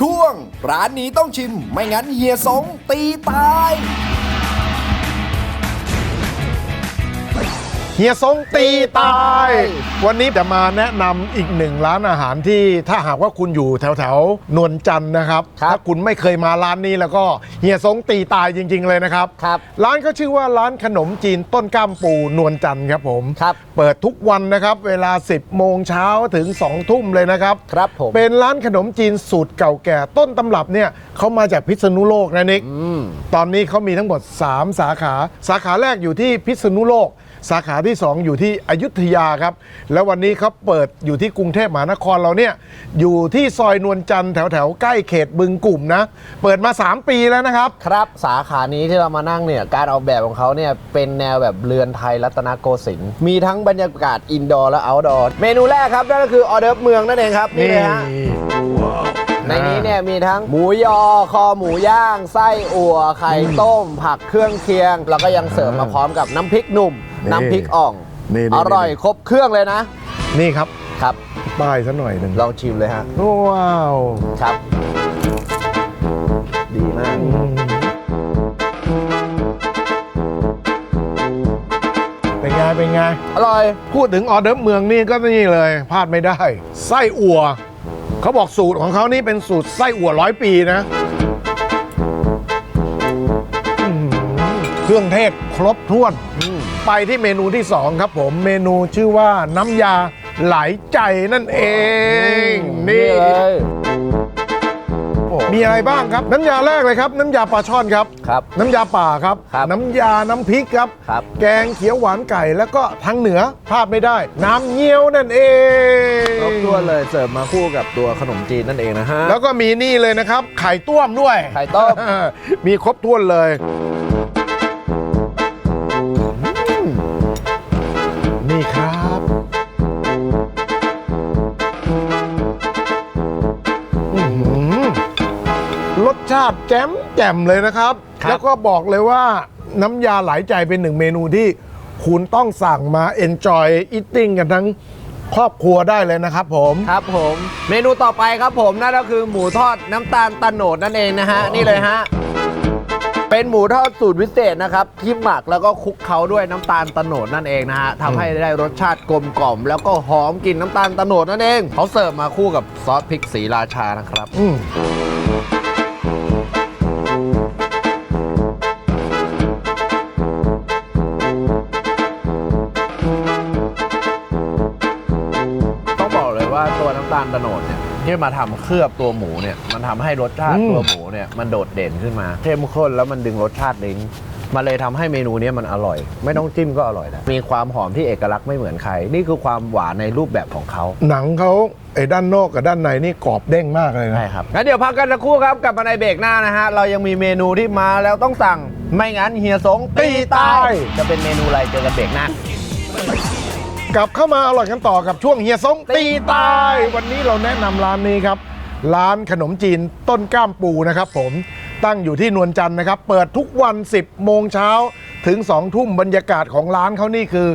ช่วง ร้านนี้ต้องชิมไม่งั้นเฮียสงตีตาย เฮียสงตีตาย วันนี้จะมาแนะนำอีกหนึ่งร้านอาหารที่ถ้าหากว่าคุณอยู่แถวแถวๆนวลจันทร์นะครับ ครับถ้าคุณไม่เคยมาร้านนี้แล้วก็เฮียสงตีตายจริง ๆ เลยนะครับ ครับร้านก็ชื่อว่าร้านขนมจีนต้นกล้ามปูนวลจันทร์ครับผมครับ เปิดทุกวันนะครับ เวลา 10 โมงเช้าถึง 2 ทุ่มเลยนะครับ ครับผม เป็นร้านขนมจีนสูตรเก่าแก่ต้นตำรับเนี่ยเขามาจากพิษณุโลกนะนิกตอนนี้เขามีทั้งหมด 3 สาขา สาขาแรกอยู่ที่พิษณุโลก สาขาที่ 2 อยู่ที่อยุธยาครับ แล้ววันนี้เขาเปิดอยู่ที่กรุงเทพมหานครเราเนี่ยอยู่ที่ซอยนวลจันทร์แถวแถวๆใกล้เขตบึงกลุ่มนะ เปิดมา 3 ปีแล้วนะครับ ครับสาขานี้ที่เรามานั่งเนี่ยการออกแบบของเขาเนี่ยเป็นแนวแบบเรือนไทยรัตนโกสินทร์มีทั้งบรรยากาศอินดอร์และเอาท์ดอร์เมนูแรกครับนั่นก็คือออเดิร์ฟเมืองนั่นเองครับนี่เลยฮะในนี้เนี่ยมีทั้งหมูยอ คอหมูย่าง ไส้อั่ว ไข่ต้ม ผักเครื่องเคียง แล้วก็ยังเสริมมาพร้อมกับน้ำพริกหนุ่ม นี่น้ำพริกอ่อง นี่ๆๆอร่อยครบเครื่องเลยนะ นี่ครับครับ ป้ายซะหน่อยหนึ่งลองชิมเลยฮะ ว้าวครับ ดีมากเป็นไงเป็นไง อร่อย พูดถึงออเดิร์ฟเมืองนี่ก็นี่เลยพลาดไม่ได้ ไส้อั่วเขาบอกสูตรของเขานี่เป็นสูตรไส้อั่วร้อยปีนะอื้อหือเครื่องเทศครบถ้วน ไปที่เมนูที่ 2 ครับผมเมนูชื่อว่าน้ำยาไหลใจนั่นเอง นี่เลยมีอะไรบ้างครับ น้ำยาแรกเลยครับ น้ำยาปลาช่อนครับ ครับ น้ำยาป่าครับ ครับน้ำยาน้ำพริกครับ ครับ แกงเขียวหวานไก่แล้วก็ทางเหนือพลาดไม่ได้ น้ำเงี้ยวนั่นเองครบถ้วนเลยเสิร์ฟมาคู่กับตัวขนมจีนนั่นเองนะฮะแล้วก็มีนี่เลยนะครับไข่ต้มด้วย ไข่ต้ม มีครบถ้วนเลย ชาติแจ่มแจ่มเลยนะครับ ครับ แล้วก็บอกเลยว่าน้ำยาหลายใจเป็นหนึ่งเมนูที่คุณต้องสั่งมา enjoy eating กันทั้งครอบครัวได้เลยนะครับผม ครับผม เมนูต่อไปครับผมนั่นก็คือหมูทอดน้ำตาลตะโหนดนั่นเองนะฮะ นี่เลยฮะ เป็นหมูทอดสูตรพิเศษนะครับ ที่หมักแล้วก็คลุกเคล้าด้วยน้ำตาลตะโหนดนั่นเองนะฮะทำให้ได้รสชาติกลมกล่อม แล้วก็หอมกลิ่นน้ำตาลตะโหนดนั่นเองเขาเสิร์ฟมาคู่กับซอสพริกสีราชานะครับ อืม ว่าตัวน้ำตาลตะโหนดเนี่ยที่มาทำเคลือบตัวหมูเนี่ยมันทำให้รสชาติอืม ตัวหมูเนี่ยมันโดดเด่นขึ้นมาเข้มข้นแล้วมันดึงรสชาติลิ้นมันเลยทำให้เมนูเนี้ยมันอร่อย ไม่ต้องจิ้มก็อร่อยนะมีความหอมที่เอกลักษณ์ไม่เหมือนใคร นี่คือความหวานในรูปแบบของเขาหนังเขาไอ้ด้านนอกกับด้านในนี่กรอบเด้งมากเลยนะ ใช่ครับงั้นเดี๋ยวพักกันสักครู่ครับกลับมาในเบรกหน้านะฮะเรายังมีเมนูที่มาแล้วต้องสั่ง ไม่งั้นเฮียสงตีตาย จะเป็นเมนูอะไรเจอกันเบรกหน้า กลับเข้ามาอร่อยกันต่อกับช่วงเฮียซงตีตาย วันนี้เราแนะนำร้านนี้ครับ ร้านขนมจีนต้นกล้ามปูนะครับผมตั้งอยู่ที่นวลจันทร์นะครับ เปิดทุกวัน 10 โมงเช้าถึง 2 ทุ่มบรรยากาศของร้านเขานี่คือ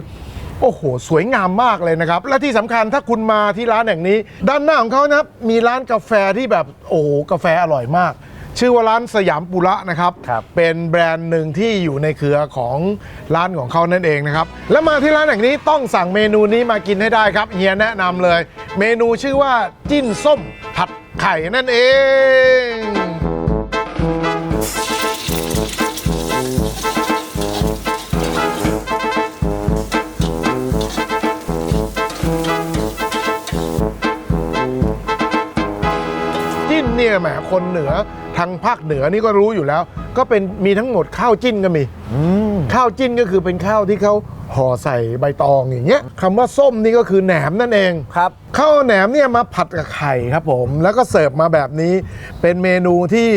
โอ้โห สวยงามมากเลยนะครับ และที่สำคัญถ้าคุณมาที่ร้านแห่งนี้ ด้านหน้าของเขานะครับมีร้านกาแฟที่แบบโอ้โหกาแฟอร่อยมาก ชื่อว่าร้านสยามปุระนะครับ ครับเป็นแบรนด์หนึ่งที่อยู่ในเครือของร้านของเขานั่นเองนะครับ แล้วมาที่ร้านแห่งนี้ต้องสั่งเมนูนี้มากินให้ได้ครับเฮียแนะนำเลย เมนูชื่อว่าจิ้นส้มผัดไข่นั่นเอง เนี่ยแหมคนเหนือทางภาคเหนือนี่ก็รู้อยู่แล้ว ก็เป็นมีทั้งหมดข้าวจิ้นก็มีข้าวจิ้นก็คือเป็นข้าวที่เขาห่อใส่ใบตองอย่างเงี้ยคำว่าส้มนี่ก็คือแหนมนั่นเองครับข้าวแหนมเนี่ยมาผัดกับไข่ครับผม แล้วก็เสิร์ฟมาแบบนี้ เป็นเมนูที่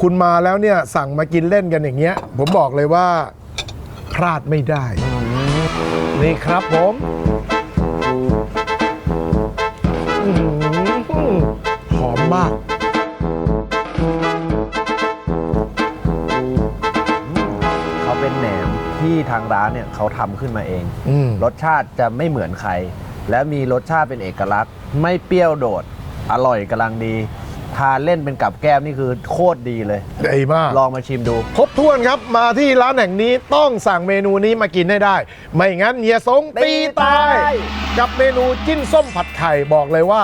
คุณมาแล้วเนี่ยสั่งมากินเล่นกันอย่างเงี้ย ผมบอกเลยว่าพลาดไม่ได้ นี่ครับผมอื้อหือหอมมาก เขาเป็นแหนมที่ทางร้านเนี่ยเขาทำขึ้นมาเอง อืม รสชาติจะไม่เหมือนใคร และมีรสชาติเป็นเอกลักษณ์ ไม่เปรี้ยวโดด อร่อยกำลังดี ทานเล่นเป็นกับแก้มนี่คือโคตรดีเลยดีมากลองมาชิมดู ครบถ้วนครับมาที่ร้านแห่งนี้ต้องสั่งเมนูนี้มากินให้ได้ ไม่งั้นเฮียสงตีตายตีตายกับเมนูจิ้นส้มผัดไข่บอกเลยว่า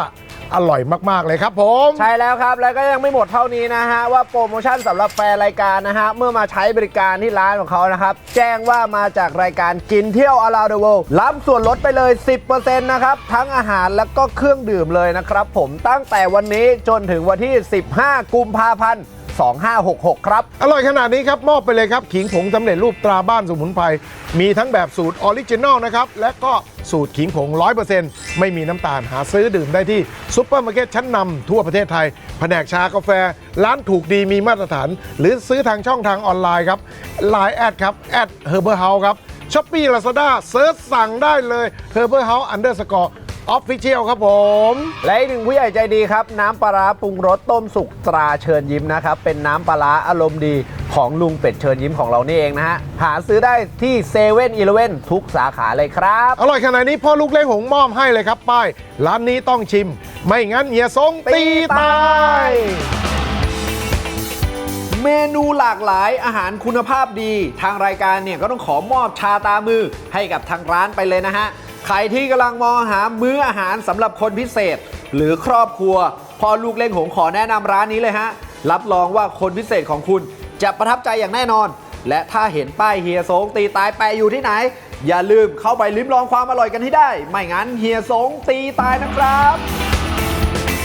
อร่อยมากๆเลยครับผม ใช่แล้วครับ แล้วก็ยังไม่หมดเท่านี้นะฮะ ว่าโปรโมชั่นสำหรับแฟนรายการนะฮะ เมื่อมาใช้บริการที่ร้านของเขานะครับ แจ้งว่ามาจากรายการกินเที่ยวอาราเดวอล์รับส่วนลดไปเลย 10%นะครับ ทั้งอาหารแล้วก็เครื่องดื่มเลยนะครับผมตั้งแต่วันนี้จนถึงวันที่ 15 กุมภาพันธ์ 2566 ครับ อร่อยขนาดนี้ครับ มอบไปเลยครับ ขิงผงสำเร็จรูปตราบ้านสมุนไพร มีทั้งแบบสูตรออริจินอลนะครับ และก็สูตรขิงผง 100%ไม่มีน้ำตาลหาซื้อดื่มได้ที่ซุปเปอร์มาร์เก็ตชั้นนำทั่วประเทศไทย แผนกชากาแฟ ร้านถูกดีมีมาตรฐาน หรือซื้อทางช่องทางออนไลน์ครับ Line แอดครับแอดเฮอร์เบอร์เฮาส์ครับช้อปปี้ลาซาด้าเซิร์ชสั่งได้เลยเฮอร์เบอร์เฮาส์อันเดอร์สกอร์ ออฟฟิเชียลครับผม และอีกหนึ่งผู้ใหญ่ใจดีครับ น้ำปลาร้าปรุงรสต้มสุกตราเชิญยิ้มนะครับ เป็นน้ำปลาร้าอารมณ์ดีของลุงเป็ดเชิญยิ้มของเรานี่เองนะฮะ หาซื้อได้ที่เซเว่นอีเลเว่นทุกสาขาเลยครับ อร่อยขนาดนี้พ่อลูกเล้งหงมอบให้เลยครับป้าย ร้านนี้ต้องชิม ไม่งั้นเฮียสงตีตายเมนูหลากหลายอาหารคุณภาพดี ทางรายการเนี่ยก็ต้องขอมอบชาตามือให้กับทางร้านไปเลยนะฮะ ใครที่กำลังมองหามื้ออาหารสำหรับคนพิเศษ หรือครอบครัวพอลูกเล่งหงขอแนะนำร้านนี้เลยฮะ รับรองว่าคนพิเศษของคุณจะประทับใจอย่างแน่นอน และถ้าเห็นป้ายเฮียสงตีตายแปอยู่ที่ไหน อย่าลืมเข้าไปลิ้มลองความอร่อยกันให้ได้ ไม่งั้นเฮียสงตีตายนะครับ